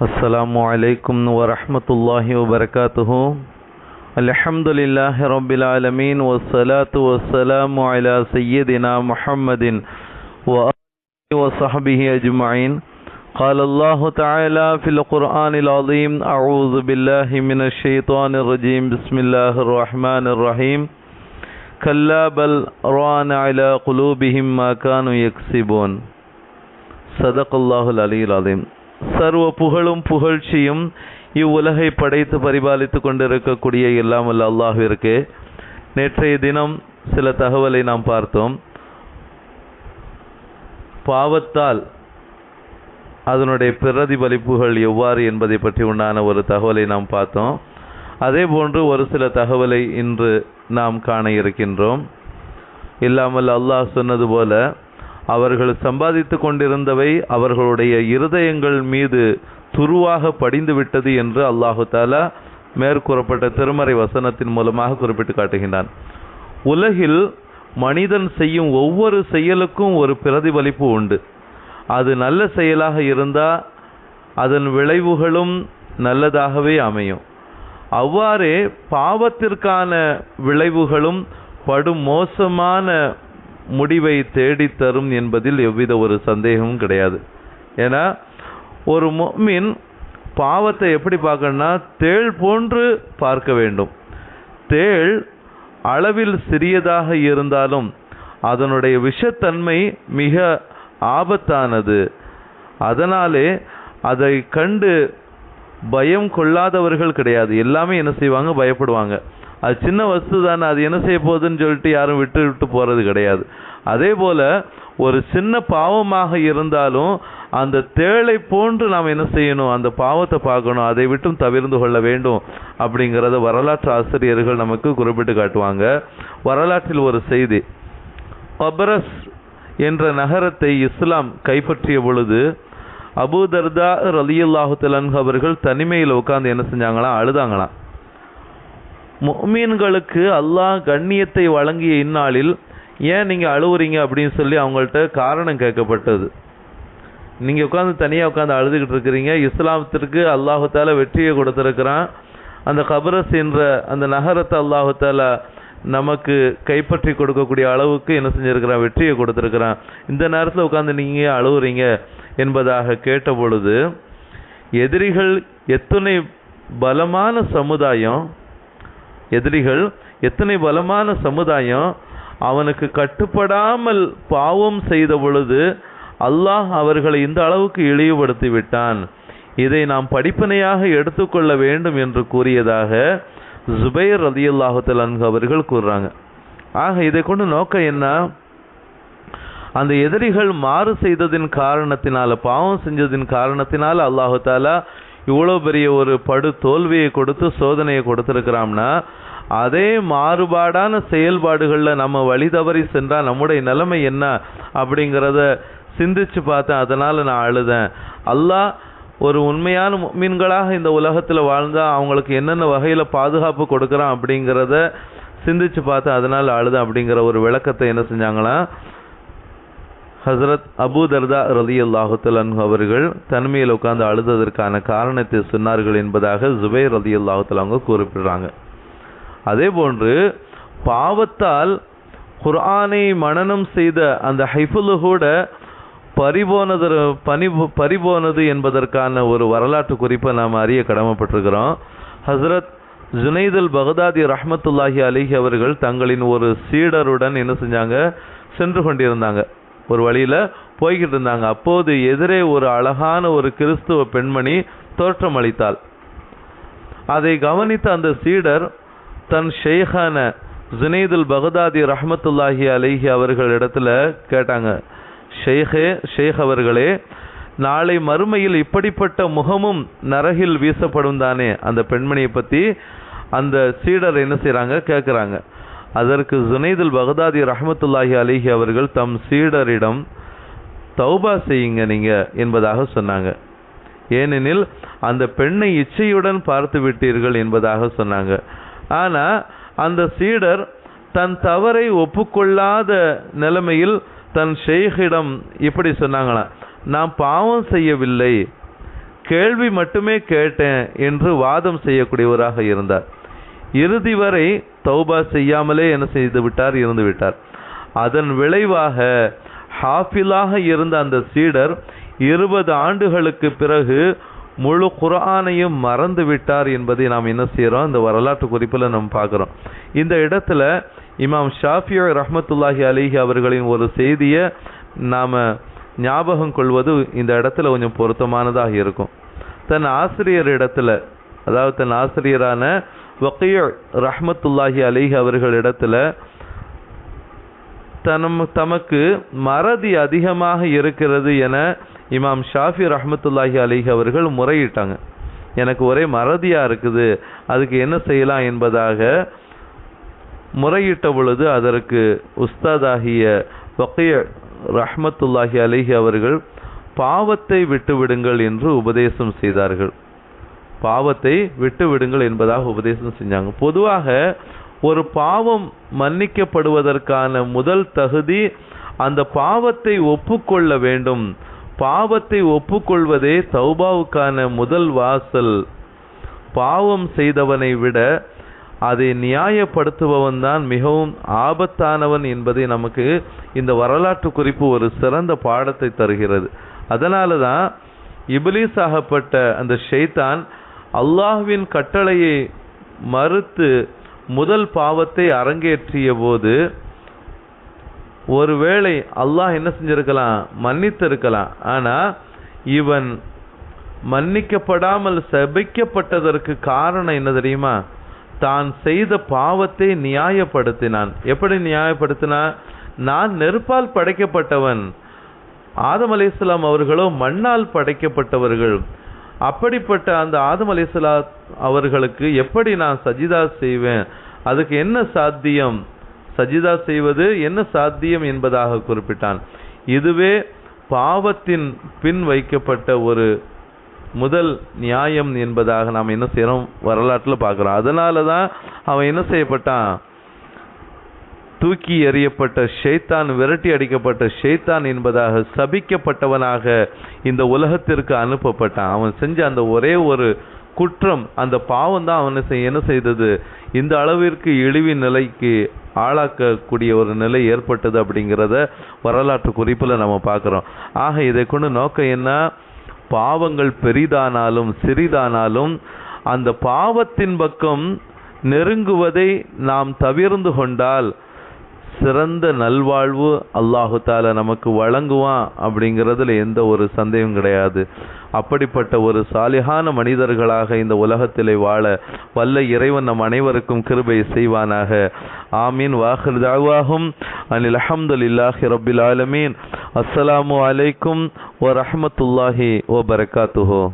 السلام عليكم ورحمة الله وبركاته. الحمد لله رب العالمين والصلاة والسلام على سيدنا محمد وآله وصحبه أجمعين. قال الله تعالى في القرآن العظيم أعوذ بالله من الشيطان الرجيم. بسم الله الرحمن الرحيم. كلا بل ران على قلوبهم ما كانوا يكسبون. صدق الله العلي العظيم. சர்வ புகழும் புகழ்ச்சியும் இவ்வுலகை படைத்து பரிபாலித்து கொண்டிருக்கக்கூடிய இல்லாமல் அல்லாஹிற்கு நேற்றைய தினம் சில தகவலை நாம் பார்த்தோம். பாவத்தால் அதனுடைய பிரதிபலிப்புகள் எவ்வாறு என்பதை பற்றி உண்டான ஒரு தகவலை நாம் பார்த்தோம். அதே போன்று ஒரு சில தகவலை இன்று நாம் காண இருக்கின்றோம். இல்லாமல் அல்லாஹ் சொன்னது போல அவர்கள் சம்பாதித்து கொண்டிருந்தவை அவர்களுடைய இருதயங்கள் மீது துருவாக படிந்துவிட்டது என்று அல்லாஹு தாலா மேற்கூறப்பட்ட திருமறை வசனத்தின் மூலமாக குறிப்பிட்டு காட்டுகின்றான். உலகில் மனிதன் செய்யும் ஒவ்வொரு செயலுக்கும் ஒரு பிரதிபலிப்பு உண்டு. அது நல்ல செயலாக இருந்தால் அதன் விளைவுகளும் நல்லதாகவே அமையும். அவ்வாறே பாவத்திற்கான விளைவுகளும் படும் மோசமான முடிவை தேடித்தரும் என்பதில் எவ்வித ஒரு சந்தேகமும் கிடையாது. ஏன்னா ஒரு முஃமின் பாவத்தை எப்படி பார்க்கணும்னா தேள் போன்று பார்க்க வேண்டும். தேள் அளவில் சிறியதாக இருந்தாலும் அதனுடைய விஷத்தன்மை மிக ஆபத்தானது. அதனாலே அதை கண்டு பயம் கொள்ளாதவர்கள் கிடையாது. எல்லாமே என்ன செய்வாங்க? பயப்படுவாங்க. அது சின்ன வஸ்து தானே அது என்ன செய்ய போகுதுன்னு சொல்லிட்டு யாரும் விட்டு விட்டு போகிறது கிடையாது. அதே போல் ஒரு சின்ன பாவமாக இருந்தாலும் அந்த தேளை போன்று நாம் என்ன செய்யணும்? அந்த பாவத்தை பார்க்கணும். அதை விட்டும் தவிர்ந்து கொள்ள வேண்டும் அப்படிங்கிறத வரலாற்று ஆசிரியர்கள் நமக்கு குறிப்பிட்டு காட்டுவாங்க. வரலாற்றில் ஒரு செய்தி. பப்ரஸ் என்ற நகரத்தை இஸ்லாம் கைப்பற்றிய பொழுது அபுதர்தா ரலியுல்லாஹு தலன்ஹு அவர்கள் தனிமையில் உட்கார்ந்து என்ன செஞ்சாங்களாம்? அழுதாங்களாம். முமீன்களுக்கு அல்லாஹ் கண்ணியத்தை வழங்கிய இந்நாளில் ஏன் நீங்கள் அழுவுறீங்க அப்படின்னு சொல்லி அவங்கள்ட்ட காரணம் கேட்கப்பட்டது. நீங்கள் உட்காந்து தனியாக உட்காந்து அழுதுகிட்டு இருக்கிறீங்க. இஸ்லாமத்திற்கு அல்லாஹால வெற்றியை கொடுத்துருக்கிறான். அந்த கபரஸ் என்ற அந்த நகரத்தை அல்லாஹால நமக்கு கைப்பற்றி கொடுக்கக்கூடிய அளவுக்கு என்ன செஞ்சிருக்கிறான்? வெற்றியை கொடுத்துருக்கிறான். இந்த நேரத்தில் உட்காந்து நீங்கள் அழுவுறீங்க என்பதாக கேட்ட பொழுது எதிரிகள் எத்தனை பலமான சமுதாயம் எதிரிகள் எத்தனை பலமான சமுதாயம் அவனுக்கு கட்டுப்படாமல் பாவம் செய்த பொழுது அல்லாஹ் அவர்களை இந்த அளவுக்கு இழிவுபடுத்தி விட்டான். இதை நாம் படிப்பனையாக எடுத்துக்கொள்ள வேண்டும் என்று கூறியதாக ஜுபைர் ரதியுல்லாஹுத்தல் அன்கு அவர்கள் கூறுறாங்க. ஆக இதை கொண்டு நோக்கம் என்ன? அந்த எதிரிகள் மாறு செய்ததின் காரணத்தினால பாவம் செஞ்சதின் காரணத்தினால அல்லாஹு தாலா இவ்வளோ பெரிய ஒரு படு தோல்வியை கொடுத்து சோதனையை கொடுத்துருக்கிறாம்னா அதே மாறுபாடான செயல்பாடுகளில் நம்ம வழி தவறி சென்றால் நம்முடைய நிலைமை என்ன அப்படிங்கிறத சிந்திச்சு பார்த்தேன் அதனால் நான் அழுதேன். அல்லாஹ் ஒரு உண்மையான மீன்களாக இந்த உலகத்தில் வாழ்ந்தால் அவங்களுக்கு என்னென்ன வகையில் பாதுகாப்பு கொடுக்குறான் அப்படிங்கிறத சிந்திச்சு பார்த்தேன் அதனால் அழுதேன் அப்படிங்கிற ஒரு விளக்கத்தை என்ன செஞ்சாங்களாம் ஹசரத் அபு தர்தா ரலி அல்லாஹுத்தலன் அவர்கள் தனிமையில் உட்கார்ந்து அழுததற்கான காரணத்தை சொன்னார்கள் என்பதாக ஜுபை ரலி அல்லாஹுத்தல் அவங்க குறிப்பிடுறாங்க அதே போன்று பாவத்தால் குர்ஆனை மனனம் செய்த அந்த ஹைஃபுலு கூட பறிபோனது பனி பறிபோனது என்பதற்கான ஒரு வரலாற்று குறிப்பை நாம் அறிய கடமைப்பட்டிருக்கிறோம். ஹசரத் ஜுனைதல் பகதாதி ரஹமத்துல்லாஹி அலிஹி அவர்கள் தங்களின் ஒரு சீடருடன் என்ன செஞ்சாங்க? சென்று கொண்டிருந்தாங்க. ஒரு வழியில் போய்கிட்டு இருந்தாங்க. அப்போது எதிரே ஒரு அழகான ஒரு கிறிஸ்துவ பெண்மணி தோற்றமளித்தாள். அதை கவனித்த அந்த சீடர் தன் ஷேகான ஜுனைதுல் பகதாதி ரஹமத்துல்லாஹி அலிஹி அவர்கள் இடத்துல கேட்டாங்க ஷேகே ஷேக் அவர்களே நாளை மறுமையில் இப்படிப்பட்ட முகமும் நரகில் வீசப்படும் தானே? அந்த பெண்மணியை பற்றி அந்த சீடர் என்ன செய்கிறாங்க கேட்குறாங்க அதற்கு ஜுனைதுல் பகதாதி ரஹமத்துல்லாஹி அலிஹி அவர்கள் தம் சீடரிடம் தௌபா செய்யுங்க நீங்கள் என்பதாக சொன்னாங்க. ஏனெனில் அந்த பெண்ணை இச்சையுடன் பார்த்து விட்டீர்கள் என்பதாக சொன்னாங்க. ஆனால் அந்த சீடர் தன் தவறை ஒப்புக்கொள்ளாத நிலைமையில் தன் ஷேகிடம் இப்படி சொன்னாங்களாம் நான் பாவம் செய்யவில்லை கேள்வி மட்டுமே கேட்டேன் என்று வாதம் செய்யக்கூடியவராக இருந்தார். இறுதி வரை தௌபா செய்யாமலே என்ன செய்து விட்டார்? இருந்து விட்டார். அதன் விளைவாக ஹாஃபிலாக இருந்த அந்த சீடர் இருபது ஆண்டுகளுக்கு பிறகு முழு குர்ஆனையும் மறந்து விட்டார் என்பதை நாம் என்ன செய்கிறோம் இந்த வரலாற்று குறிப்பில் நம்ம பார்க்குறோம். இந்த இடத்துல இமாம் ஷாஃபியோ ரஹ்மத்துல்லாஹி அலிஹி அவர்களின் ஒரு செய்தியை நாம் ஞாபகம் கொள்வது இந்த இடத்துல கொஞ்சம் பொருத்தமானதாக இருக்கும். தன் ஆசிரியர் இடத்துல அதாவது தன் ஆசிரியரான வக்கிய ரஹமத்துல்லாஹி அலிஹி அவர்களிடத்துல தனம் தமக்கு மறதி அதிகமாக இருக்கிறது என இமாம் ஷாஃபி ரஹமத்துல்லாஹி அலிஹ் அவர்கள் முறையிட்டாங்க. எனக்கு ஒரே மறதியாக இருக்குது அதுக்கு என்ன செய்யலாம் என்பதாக முறையிட்ட பொழுது அதற்கு உஸ்தாதாகிய வக்கிய ரஹ்மத்துல்லாஹி அலிஹி அவர்கள் பாவத்தை விட்டுவிடுங்கள் என்று உபதேசம் செய்தார்கள். பாவத்தை விட்டுவிடுங்கள் என்பதாக உபதேசம் செஞ்சாங்க. பொதுவாக ஒரு பாவம் மன்னிக்கப்படுவதற்கான முதல் தகுதி அந்த பாவத்தை ஒப்புக்கொள்ள வேண்டும். பாவத்தை ஒப்புக்கொள்வதே தௌபாவுக்கான முதல் வாசல். பாவம் செய்தவனை விட அதை நியாயப்படுத்துபவன் தான் மிகவும் ஆபத்தானவன் என்பதை நமக்கு இந்த வரலாற்று குறிப்பு ஒரு சிறந்த பாடத்தை தருகிறது. அதனால தான் இபிலிஸ் ஆகப்பட்ட அந்த ஷைத்தான் அல்லாஹ்வின் கட்டளையை மறுத்து முதல் பாவத்தை அரங்கேற்றிய போது ஒருவேளை அல்லாஹ் என்ன செஞ்சிருக்கலாம்? மன்னித்து இருக்கலாம் ஆனால் இவன் மன்னிக்கப்படாமல் சபிக்கப்பட்டதற்கு காரணம் என்ன தெரியுமா? தான் செய்த பாவத்தை நியாயப்படுத்தினான். எப்படி நியாயப்படுத்தினான் நான் நெருப்பால் படைக்கப்பட்டவன். ஆதம் அலைஹிஸ்ஸலாம் அவர்களோ மண்ணால் படைக்கப்பட்டவர்கள். அப்படிப்பட்ட அந்த ஆதம் அலைஹிஸ்ஸலா அவர்களுக்கு எப்படி நான் சஜிதா செய்வேன்? அதுக்கு என்ன சாத்தியம்? சஜிதா செய்வது என்ன சாத்தியம் என்பதாக குறிப்பிட்டான். இதுவே பாவத்தின் பின் வைக்கப்பட்ட ஒரு முதல் நியாயம் என்பதாக நாம் என்ன செய்கிறோம் வரலாற்றில் பார்க்குறோம். அதனால தான் அவன் என்ன செய்யப்பட்டான்? தூக்கி எறியப்பட்ட ஷைத்தான் விரட்டி அடிக்கப்பட்ட ஷைத்தான் என்பதாக சபிக்கப்பட்டவனாக இந்த உலகத்திற்கு அனுப்பப்பட்டான். அவன் செஞ்ச அந்த ஒரே ஒரு குற்றம் அந்த பாவம் தான் அவனை செய்- என்ன செய்தது? இந்த அளவிற்கு இழிவின் நிலைக்கு ஆளாக்கக்கூடிய ஒரு நிலை ஏற்பட்டது அப்படிங்கிறத வரலாற்று குறிப்பில் நம்ம பார்க்குறோம். ஆக இதை கொண்டு நோக்கம் என்ன? பாவங்கள் பெரிதானாலும் சிறிதானாலும் அந்த பாவத்தின் பக்கம் நெருங்குவதை நாம் தவிர்ந்து கொண்டால் சிறந்த நல்வாழ்வு அல்லாஹு தால நமக்கு வழங்குவான் அப்படிங்கிறதுல எந்த ஒரு சந்தேகம் கிடையாது. அப்படிப்பட்ட ஒரு சாலிகான மனிதர்களாக இந்த உலகத்திலே வாழ வல்ல இறைவன் நம் அனைவருக்கும் கிருபை செய்வானாக. ஆமீன். வாஹிர் தாவாகும் அனில் அஹமதுல்லாஹி ரபில் ஆலமீன். அஸ்ஸலாமு அலைக்கும் வ ரஹ்மத்துல்லாஹி ஓ பரகாத்துஹு